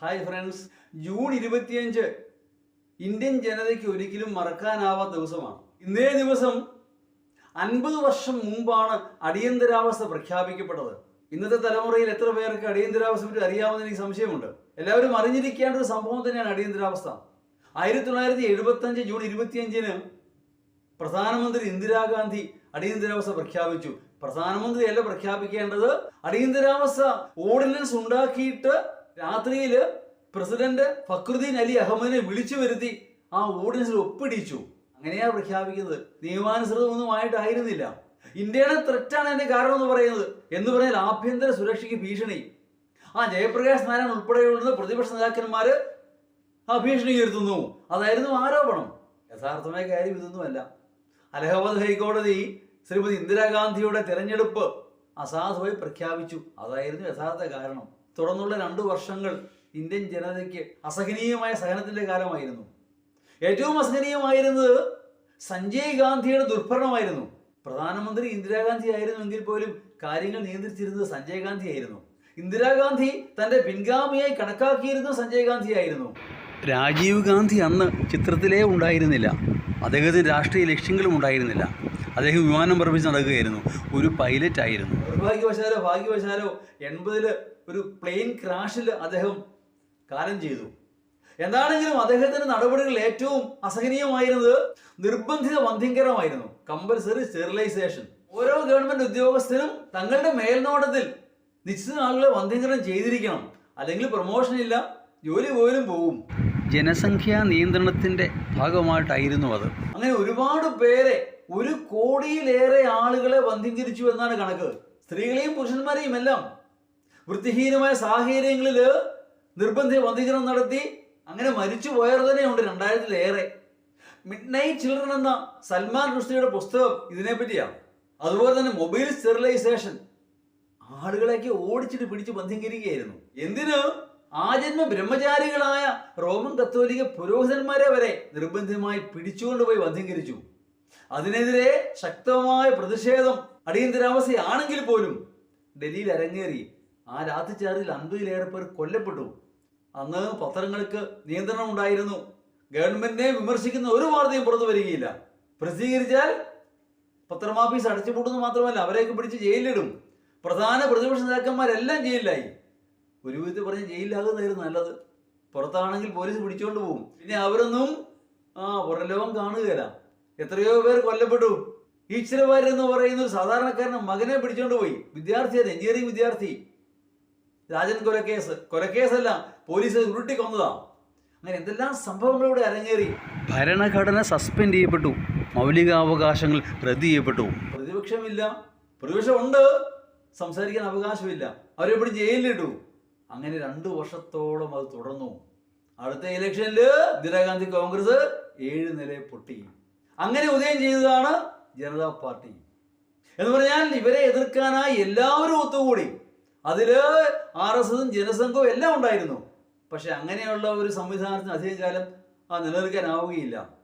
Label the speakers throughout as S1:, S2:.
S1: Hi friends June ഇരുപത്തിയഞ്ച്. Indian ജനതയ്ക്ക് ഒരിക്കലും മറക്കാനാവാത്ത ദിവസമാണ്. ഇന്നേ ദിവസം അൻപത് വർഷം മുമ്പാണ് അടിയന്തരാവസ്ഥ പ്രഖ്യാപിക്കപ്പെട്ടത്. ഇന്നത്തെ തലമുറയിൽ എത്ര പേർക്ക് അടിയന്തരാവസ്ഥ പറ്റി അറിയാമെന്ന് എനിക്ക് സംശയമുണ്ട്. എല്ലാവരും അറിഞ്ഞിരിക്കേണ്ട ഒരു സംഭവം തന്നെയാണ് അടിയന്തരാവസ്ഥ. ആയിരത്തി തൊള്ളായിരത്തി എഴുപത്തി അഞ്ച് ജൂൺ ഇരുപത്തിയഞ്ചിന് പ്രധാനമന്ത്രി ഇന്ദിരാഗാന്ധി അടിയന്തരാവസ്ഥ പ്രഖ്യാപിച്ചു. പ്രധാനമന്ത്രിയല്ല പ്രഖ്യാപിക്കേണ്ടത് അടിയന്തരാവസ്ഥ ഓർഡിനൻസ് ഉണ്ടാക്കിയിട്ട് രാത്രിയിൽ പ്രസിഡന്റ് ഫക്രുദ്ദീൻ അലി അഹമ്മദിനെ വിളിച്ചു വരുത്തി ആ ഓർഡിനൻസിൽ ഒപ്പിടിച്ചു. അങ്ങനെയാണ് പ്രഖ്യാപിക്കുന്നത്. നിയമാനുസൃതമൊന്നും ആയിട്ടായിരുന്നില്ല ഇന്ത്യയുടെ ത്രെറ്റാണ് അതിന്റെ കാരണം എന്ന് പറയുന്നത്. എന്ന് പറഞ്ഞാൽ ആഭ്യന്തര സുരക്ഷയ്ക്ക് ഭീഷണി. ആ ജയപ്രകാശ് നാരായൺ ഉൾപ്പെടെയുള്ള പ്രതിപക്ഷ നേതാക്കന്മാര് ആ ഭീഷണി ഉയർത്തുന്നു. അതായിരുന്നു ആരോപണം. യഥാർത്ഥമായ കാര്യം ഇതൊന്നുമല്ല. അലഹബാദ് ഹൈക്കോടതി ശ്രീമതി ഇന്ദിരാഗാന്ധിയുടെ തെരഞ്ഞെടുപ്പ് അസാധുവായി പ്രഖ്യാപിച്ചു. അതായിരുന്നു യഥാർത്ഥ കാരണം. തുടർന്നുള്ള രണ്ടു വർഷങ്ങൾ ഇന്ത്യൻ ജനതയ്ക്ക് അസഹനീയമായ സഹനത്തിന്റെ കാലമായിരുന്നു. ഏറ്റവും അസഹനീയമായിരുന്നത് സഞ്ജയ് ഗാന്ധിയുടെ ദുർഭരണമായിരുന്നു. പ്രധാനമന്ത്രി ഇന്ദിരാഗാന്ധി ആയിരുന്നുവെങ്കിൽ പോലും കാര്യങ്ങൾ നിയന്ത്രിച്ചിരുന്നത് സഞ്ജയ് ഗാന്ധി ആയിരുന്നു. ഇന്ദിരാഗാന്ധി തന്റെ പിൻഗാമിയായി കണക്കാക്കിയിരുന്നത് സഞ്ജയ് ഗാന്ധി ആയിരുന്നു. രാജീവ് ഗാന്ധി അന്ന് ചിത്രത്തിലേ ഉണ്ടായിരുന്നില്ല. അദ്ദേഹത്തിന് രാഷ്ട്രീയ ലക്ഷ്യങ്ങളും ഉണ്ടായിരുന്നില്ല. അദ്ദേഹം വിമാനം പറപ്പിച്ച് നടക്കുകയായിരുന്നു. ഒരു പൈലറ്റ് ആയിരുന്നു നിർഭാഗ്യവശാലോ ഭാഗ്യവശാലോ എൺപതിൽ ഒരു പ്ലെയിൻ ക്രാഷിൽ അദ്ദേഹം കാലം ചെയ്തു. എന്താണെങ്കിലും അദ്ദേഹത്തിന്റെ നടപടികൾ ഏറ്റവും അസഹനീയമായിരുന്നത് നിർബന്ധിത വന്ധ്യംകരമായിരുന്നു കമ്പൽസറി സ്റ്റെറിലൈസേഷൻ ഓരോ ഗവൺമെന്റ് ഉദ്യോഗസ്ഥരും തങ്ങളുടെ മേൽനോട്ടത്തിൽ നിശ്ചിത ആളുകളെ വന്ധ്യംകരണം ചെയ്തിരിക്കണം. അല്ലെങ്കിൽ പ്രൊമോഷൻ ഇല്ല ജോലി പോലും പോവും. ജനസംഖ്യാ നിയന്ത്രണത്തിന്റെ ഭാഗമായിട്ടായിരുന്നു അത്. അങ്ങനെ ഒരുപാട് പേരെ ഒരു കോടിയിലേറെ ആളുകളെ വന്ധ്യംകരിച്ചു എന്നാണ് കണക്ക്. സ്ത്രീകളെയും പുരുഷന്മാരെയും എല്ലാം വൃത്തിഹീനമായ സാഹചര്യങ്ങളിൽ നിർബന്ധിത വന്ധീകരണം നടത്തി അങ്ങനെ മരിച്ചു പോയവർ തന്നെയുണ്ട് രണ്ടായിരത്തിലേറെ. മിഡ് നൈറ്റ് ചിൽഡ്രൻ എന്ന സൽമാൻ റുഷ്ദിയുടെ പുസ്തകം ഇതിനെപ്പറ്റിയാണ്. അതുപോലെ തന്നെ മൊബൈൽ സ്റ്റെറിലൈസേഷൻ ആളുകളെയൊക്കെ ഓടിച്ചിട്ട് പിടിച്ച് ബന്ധികരിക്കുകയായിരുന്നു. എന്തിന്? ആജന്മ ബ്രഹ്മചാരികളായ റോമൻ കത്തോലിക്ക പുരോഹിതന്മാരെ വരെ നിർബന്ധിതമായി പിടിച്ചുകൊണ്ടുപോയി ബന്ധീകരിച്ചു അതിനെതിരെ ശക്തമായ പ്രതിഷേധം അടിയന്തരാവസ്ഥയാണെങ്കിൽ പോലും ഡൽഹിയിൽ അരങ്ങേറി ആ രാത്രിച്ചാറിൽ അൻപതിലേറെ പേർ കൊല്ലപ്പെട്ടു. അന്ന് പത്രങ്ങൾക്ക് നിയന്ത്രണം ഉണ്ടായിരുന്നു. ഗവൺമെന്റിനെ വിമർശിക്കുന്ന ഒരു വാർത്തയും പുറത്തു വരികയില്ല. പ്രസിദ്ധീകരിച്ചാൽ പത്രമാഫീസ് അടച്ചുപൂട്ടുന്നു മാത്രമല്ല അവരെയൊക്കെ പിടിച്ച് ജയിലിലിടും. പ്രധാന പ്രതിപക്ഷ നേതാക്കന്മാരെല്ലാം ജയിലിലായി. ഒരു വിധത്തിൽ പറഞ്ഞ് ജയിലിലാകുന്നതായിരുന്നു നല്ലത്. പുറത്താണെങ്കിൽ പോലീസ് പിടിച്ചുകൊണ്ട് പോകും പിന്നെ അവരൊന്നും ആ പുറലോകം കാണുകയില്ല. എത്രയോ പേർ കൊല്ലപ്പെട്ടു. ഈശ്വരവാര്യർ എന്ന് പറയുന്ന ഒരു സാധാരണക്കാരനെ മകനെ പിടിച്ചോണ്ട് പോയി. വിദ്യാർത്ഥിയാണ് എഞ്ചിനീയറിംഗ് വിദ്യാർത്ഥി. രാജൻ കൊലക്കേസ്. കൊലക്കേസല്ല പോലീസ് ഉരുട്ടി കൊന്നതാ അങ്ങനെ എന്തെല്ലാം സംഭവങ്ങളിലൂടെ അരങ്ങേറി. ഭരണഘടന സസ്പെൻഡ് ചെയ്യപ്പെട്ടു. മൗലികാവകാശങ്ങൾ റദ്ദ് ചെയ്യപ്പെട്ടു. പ്രതിപക്ഷമില്ല. പ്രതിപക്ഷമുണ്ട്. സംസാരിക്കാൻ അവകാശമില്ല. അവരെ ഇവിടെ ജയിലിലിട്ടു. അങ്ങനെ രണ്ടു വർഷത്തോളം അത് തുടർന്നു. അടുത്ത ഇലക്ഷനിൽ ഇന്ദിരാഗാന്ധി കോൺഗ്രസ് ഏഴ് നില പൊട്ടി. അങ്ങനെ ഉദയം ചെയ്തതാണ് ജനതാ പാർട്ടി. എന്ന് പറഞ്ഞാൽ ഇവരെ എതിർക്കാനായി എല്ലാവരും ഒത്തുകൂടി. അതിൽ ആർ എസ് എസും ജനസംഘവും എല്ലാം ഉണ്ടായിരുന്നു. പക്ഷെ അങ്ങനെയുള്ള ഒരു സംവിധാനത്തിന് അധികം കാലം ആ നിലനിൽക്കാനാവുകയില്ല.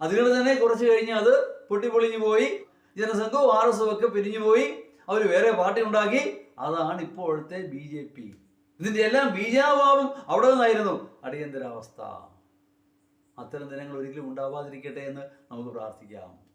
S1: അതുകൊണ്ട് തന്നെ കുറച്ച് കഴിഞ്ഞ് അത് പൊട്ടിപ്പൊളിഞ്ഞു പോയി. ജനസംഘവും ആർ എസ് ഒക്കെ പിരിഞ്ഞു പോയി. അവർ വേറെ പാർട്ടി ഉണ്ടാക്കി. അതാണ് ഇപ്പോഴത്തെ ബി ജെ പി. ഇതിന്റെ എല്ലാം ബീജാഭാവം അവിടെ നിന്നായിരുന്നു. അടിയന്തരാവസ്ഥ. അത്തരം ദിനങ്ങൾ ഒരിക്കലും ഉണ്ടാവാതിരിക്കട്ടെ എന്ന് നമുക്ക് പ്രാർത്ഥിക്കാം.